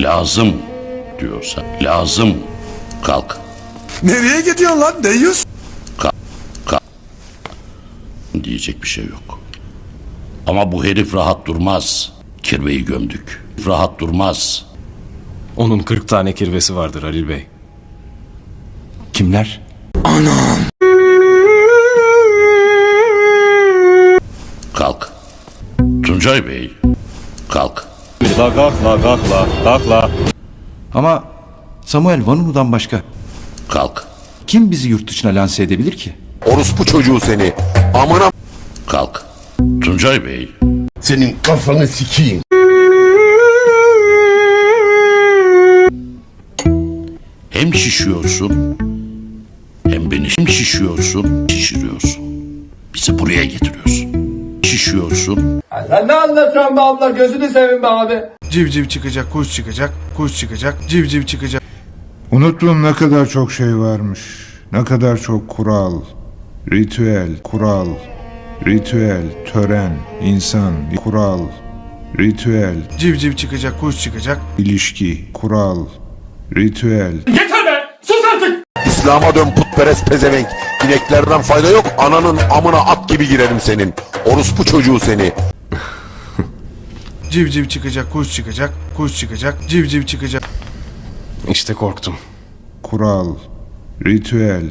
Lazım diyorsa lazım. Kalk. Nereye gidiyorsun lan deyyus? Diyecek bir şey yok. Ama bu herif rahat durmaz. Kirveyi gömdük. Rahat durmaz. Onun 40 tane kirvesi vardır Halil Bey. Kimler? Kalk. Tuncay Bey. Kalk. La kalk la kalk la kalk la. Ama Samuel Vanunu'dan başka Kalk. kim bizi yurt dışına lanse edebilir ki? Orospu çocuğu seni. Amına Kalk. Tuncay Bey. senin kafanı sikeyim. Hem şişiyorsun hem beni hem şişiyorsun şişiriyorsun. Bizi buraya getiriyorsun. Şişiyorsun Sen ne anlatıyorsun be abla gözünü seveyim be abi. Civciv çıkacak, kuş çıkacak, kuş çıkacak, civciv çıkacak. Unuttuğum ne kadar çok şey varmış. Ne kadar çok kural, ritüel, kural, ritüel, tören, insan, kural, ritüel, Civciv çıkacak, kuş çıkacak. ilişki, kural, ritüel, İslam'a dön putperest pezevenk. İneklerden fayda yok. Ananın amına at gibi girerim senin. Orospu çocuğu seni. Civciv çıkacak, kuş çıkacak, kuş çıkacak, civciv çıkacak. İşte korktum. kural, ritüel,